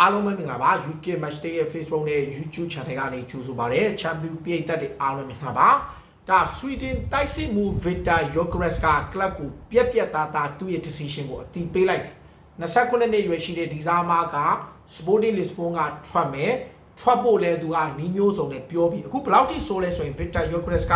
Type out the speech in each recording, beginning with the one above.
အားလုံးပဲမင်္ဂလာပါ UK Match Day ရဲ့ Facebook နဲ့ YouTube Channel ကနေကြိုဆိုပါရစေ။ Champion ပြည်သက်တွေအားလုံးမင်္ဂလာပါ။ဒါ Sweden တိုက်စစ်မှု Victor Gyökeres က club ကိုပြက်ပြက်သားသားသူ့ရဲ့ decision ကိုအတီးပေးလိုက်တယ်။29နှစ်ရွယ်ရှိတဲ့ဒီဇာမာက Sporting Lisbon ကထွက်မယ်။ထွက်ဖို့လဲသူကနီးမျိုးစုံနဲ့ပြောပြီးအခုဘယ်လောက်ထိဆိုလဲဆိုရင် Victor Gyökeres က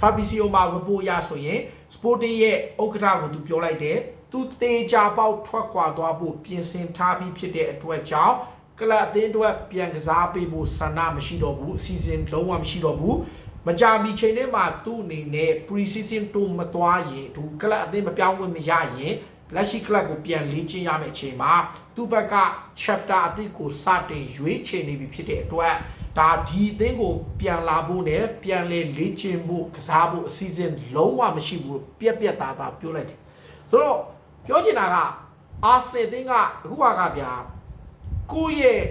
Fabrizio မှာ report ရဆိုရင် Sporting ရဲ့ဥက္ကဋ္ဌကိုသူပြောလိုက်တယ်။ သူတေချာပေါက်ထွက်ခွာသွားဖို့ပြင်ဆင်ထားပြီးဖြစ်တဲ့အတွက်ကြောင့်ကလပ်အသင်းအတွက်ပြန်ကစားပေးဖို့ဆန္ဒမရှိတော့ဘူးအစီအစဉ်လုံးဝမရှိတော့ဘူးမကြာမီချိန်ထဲမှာသူ့အနေနဲ့ pre-season တိုးမသွားရင်သူကလပ်အသင်းမပြောင်းဝင်မရရင်လက်ရှိကလပ်ကိုပြန်လေ့ကျင့်ရမယ့်အချိန်မှာသူ့ဘက်က chapter အသစ်ကိုစတင်ရွေးချယ်နေပြီဖြစ်တဲ့အတွက်ဒါဒီအသင်းကိုပြန်လာဖို့နဲ့ပြန်လေလေ့ကျင့်ဖို့ကစားဖို့အစီအစဉ်လုံးဝမရှိဘူးပြက်ပြက်သားသားပြောလိုက်တယ်ဆိုတော့ ပြောချင်တာကအာဆနယ်အသင်းကအခုကဗျာကိုယ့်ရဲ့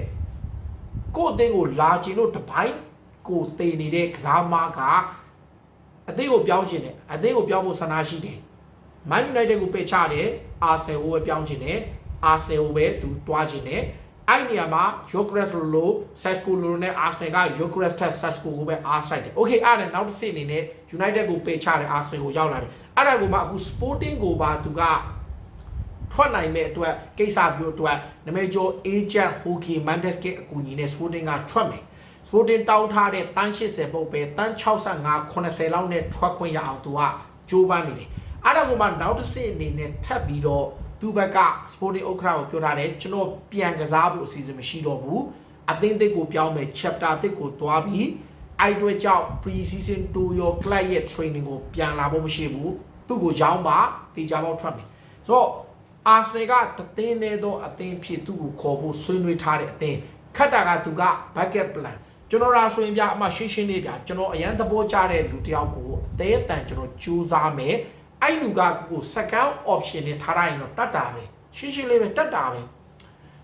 ကိုယ့်အသင်းကိုလာချင်လို့တပိုင်းကိုတည်နေတဲ့ကစားမကအသင်းကိုပြောင်းချင်တယ်အသင်းကိုပြောင်းဖို့ဆန္ဒရှိတယ် Man United ကိုပယ်ချတယ်အာဆယ်ကိုပဲပြောင်းချင်တယ်အာဆယ်ကိုပဲသူတွားချင်တယ်အဲ့နေရာမှာ Yokres လို Sesco လိုနဲ့ Arsenal က Yokres ထက် Sesco ကိုပဲအားဆိုင်တယ်။ Okay အဲ့ဒါနောက်တစ်ဆင့်အနေနဲ့ United ကိုပယ်ချတယ် Arsenal ကိုရောက်လာတယ်။အဲ့ဒါကိုမှအခု Sporting ကိုပါသူက ထွက်နိုင်မဲ့အတွက်ကိစ္စမျိုးအတွက်နမေကျော် agent Hockey Mendes ကအကူအညီနဲ့ Sporting ကထွက်မယ်။ Sporting တောင်းထားတဲ့တန်း80ပုတ်ပဲတန်း65 80လောက်နဲ့ထွက်ခွင့်ရအောင်သူကကြိုးပမ်းနေတယ်။အဲ့ဒါကိုမှနောက်တစ်ဆင့်အနေနဲ့ထပ်ပြီးတော့သူ့ဘက်က Sporting ဥက္ကဋ္ဌကိုပြောထားတယ်ကျွန်တော်ပြန်ကစားဖို့အစီအစဉ်မရှိတော့ဘူး။အသင်းသစ်ကိုပြောင်းမယ် chapter သစ်ကိုတွားပြီးအဲ့အတွက်ကြောင့် pre-season 2 your club ရဲ့ training ကိုပြန်လာဖို့မရှိဘူး။သူ့ကိုရောင်းပါတေချာပေါက်ထွက်မယ်။ဆိုတော့ အာဆနယ်ကတသင်းနေသောအသင်းဖြစ်သူ့ကိုခေါ်ဖို့ဆွေးနွေးထားတဲ့အသင်းခတ်တာကသူက bucket plan ကျွန်တော်ရာဆိုရင်ပြအမရှင်းရှင်းလေးပြကျွန်တော်အရန်သဘောကျတဲ့လူတစ်ယောက်ကိုအသေးအတန်ကျွန်တော်ကြိုးစားမယ်အဲ့လူကကို second option နဲ့ထားလိုက်ရင်တော့တတ်တာပဲရှင်းရှင်းလေးပဲတတ်တာပဲ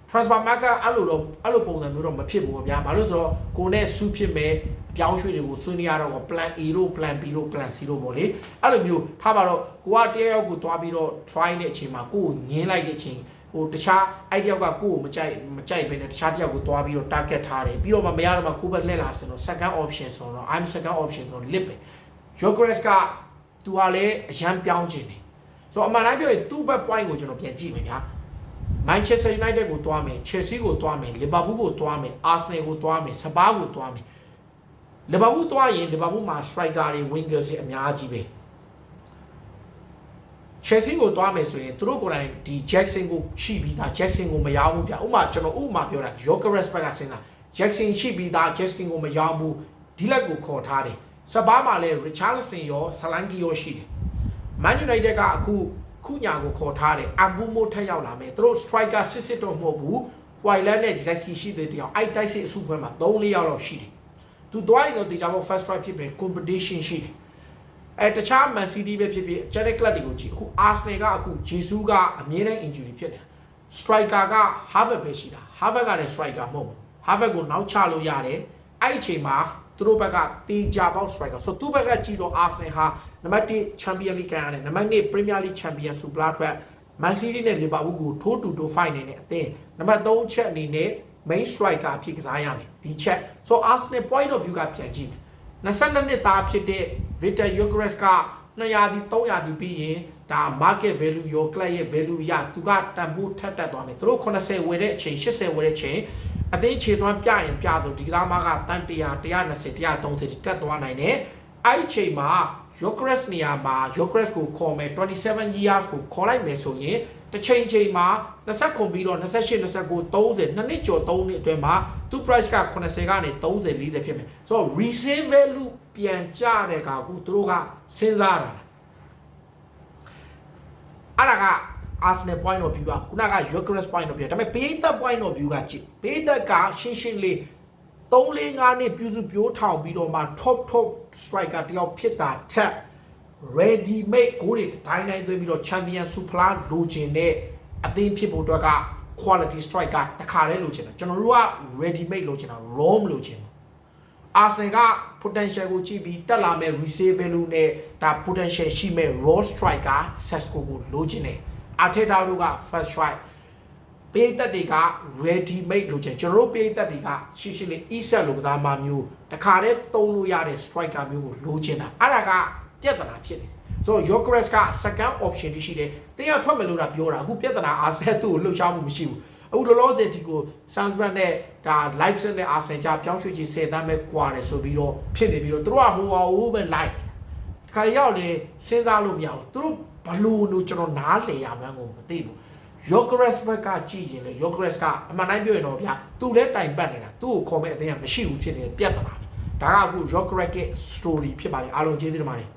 transfer market အဲ့လိုတော့အဲ့လိုပုံစံမျိုးတော့မဖြစ်ဘူးဗျာဘာလို့ဆိုတော့ကိုနဲ့စုဖြစ်မဲ့အပြောင်းရွှေ့တွေကိုဆွေးနွေးရတော့ plan A လို့ plan B လို့ plan C လို့ပေါ့လေအဲ့လိုမျိုးထားပါတော့ကိုကတယောက်ကိုသွားပြီးတော့ try တဲ့အချိန်မှာကိုကိုညင်းလိုက်တဲ့အချိန်ဟိုတခြားအဲ့တယောက်ကကိုကိုမကြိုက်မကြိုက်ဘဲနဲ့တခြားတယောက်ကိုသွားပြီးတော့ target ထားတယ်ပြီးတော့မှမရတော့မှကိုပဲလှည့်လာဆိုတော့ second option ဆိုတော့ I'm second option ဆိုတော့ lip ပဲ Yogres ကသူကလည်းအရန်ပြောင်းခြင်းတယ်ဆိုတော့အမှန်တိုင်းပြောရင်သူ့ဘက် point ကိုကျွန်တော်ပြန်ကြည့်မယ်ဗျာ Manchester United ကိုတွားမယ် Chelsea ကိုတွားမယ် Liverpool ကိုတွားမယ် Arsenal ကိုတွားမယ် Spurs ကိုတွားမယ် Liverpool တွားရင် Liverpool မှာ striker တွေ winger တွေအများကြီးပဲ Chelsea ကိုတွားမယ်ဆိုရင်သူတို့ကိုယ်တိုင်ဒီ Jackson ကိုရှိပြီးသား Jackson ကိုမရောဘူးဗျဥပမာကျွန်တော်ဥပမာပြောတာ Gyökeres ဘက်ကစဉ်းစား Jackson ရှိပြီးသား Jackson ကိုမရောဘူးဒီလက်ကိုခေါ်ထားတယ်စပါးမှာလည်း Richarlison ရော Solanke ရောရှိတယ် Man United ကအခု ခုညာကိုခေါ်ထားတယ်အမ်ဘူမိုထက်ရောက်လာမယ်သူတို့ striker စစ်စစ်တော့မဟုတ်ဘူး Whiteland နဲ့ Jesse ရှိတဲ့တရားအဲ့တိုက်စစ်အစုဖွဲ့မှာ3-4ယောက်လောက်ရှိတယ်သူတွားရင်တော့တေချာပေါ့ first strike ဖြစ်ပဲ competition ရှိတယ်အဲတခြား Man City ပဲဖြစ်ဖြစ် Jet Club တွေကိုကြည့်အခု Arsenal ကအခု Jesus ကအမြဲတမ်း injury ဖြစ်နေတာ striker က Harvard ပဲရှိတာ Harvard ကလည်း striker မဟုတ်ဘူး Harvard ကိုနောက်ချလို့ရတယ်အဲ့ဒီအချိန်မှာ သူတို့ဘက်ကတေချာပေါက် striker ဆိုသူ့ဘက်ကကြည့်တော့ Arsenal ဟာနံပါတ်1 Champion League ကန်ရတယ်နံပါတ်2 Premier League Champion Super ထွက် Man City နဲ့ Liverpool ကိုထိုးတူတိုး fight နေတဲ့အသင်းနံပါတ်3ချက်အနေနဲ့ main striker အဖြစ်ကစားရမယ်ဒီချက်ဆို Arsenal point of view ကပြန်ကြည့်မယ်22နှစ်သားဖြစ်တဲ့ Victor Gyökeres က200ဒီ300ဒီပြီးရင်ဒါ market value ရော club ရဲ့ value ရသူကတန်ဖိုးထက်တက်သွားမယ်သူတို့80ဝယ်တဲ့အချိန်80ဝယ်တဲ့အချိန် အသိခြေစွမ်းပြရင်ပြတော့ဒီကစားမကတန်100 120 130တက်သွားနိုင်တယ်အဲ့ဒီအချိန်မှာ Yokres နေရာမှာ Yokres ကိုခေါ်မယ်27 years ကိုခေါ်လိုက်မယ်ဆိုရင်တစ်ချိန်ချိန်မှာ20ခုပြီးတော့28 29 30နှစ်နှစ်ကျော်3နှစ်အတွင်းမှာသူ price က80ကနေ30 40ဖြစ်မယ်ဆိုတော့ resale value ပြန်ကျတဲ့ကောင်ကိုသူတို့ကစဉ်းစားတာအဲ့ဒါက Arsenal point of view ကခုနက Yokres point of view ဒါပေမဲ့ပေးသက် point of view ကကြည့်ပေးသက်ကရှင်းရှင်းလေး3 4 5နှစ်ပြုစုပြိုးထောင်ပြီးတော့မှ top top striker တယောက်ဖြစ်တာထက် ready made ကိုတွေတိုင်းတိုင်းသွင်းပြီးတော့ champion super လိုချင်တဲ့အသင်းဖြစ်ဖို့အတွက်က quality striker တခါတည်းလိုချင်တာကျွန်တော်တို့က ready made လိုချင်တာ raw မလိုချင်ဘူး Arsenal က potential ကိုကြည့်ပြီးတက်လာမဲ့ resale value နဲ့ဒါ potential ရှိမဲ့ raw striker Sesco ကိုလိုချင်တယ် Arteta တို့က first strike ပေးသက်တွေက ready made လို့ချက်ကျွန်တော်တို့ပေးသက်တွေကရှင်းရှင်းလေး e-set လို့ကစားမမျိုးတခါတည်းသုံးလို့ရတဲ့ striker မျိုးကိုလိုချင်တာအဲ့ဒါကပြဿနာဖြစ်နေတယ်ဆိုတော့ Yokres က second option တရှိတယ်တင်းရထွက်မယ်လို့တာပြောတာအခုပြဿနာအားဆက်သူ့ကိုလှုပ်ရှားမှုမရှိဘူးအခုလောလောဆယ်ဒီကို Sandsman နဲ့ဒါ live set နဲ့ Arsenal ကြားပြောင်းရွှေ့ခြင်း10တန်းပဲကွာတယ်ဆိုပြီးတော့ဖြစ်နေပြီးတော့သူတို့ကဟိုဟာဟိုပဲ live တခါရောက်လေစဉ်းစားလို့မရဘူးသူတို့ ဘလို့လို့ကျွန်တော်နားလေရမှန်းကိုမသိဘူး Yokres ဘက်ကကြည့်ရင်လေ Yokres ကအမှန်တိုင်းပြောရင်တော့ဗျာသူလည်းတိုင်ပတ်နေတာသူ့ကိုခေါ်မဲ့အတင်းကမရှိဘူးဖြစ်နေတဲ့ပြဿနာပဲဒါကအခု Yokres ရဲ့ story ဖြစ်ပါလေအားလုံးကျေးဇူးတင်ပါတယ်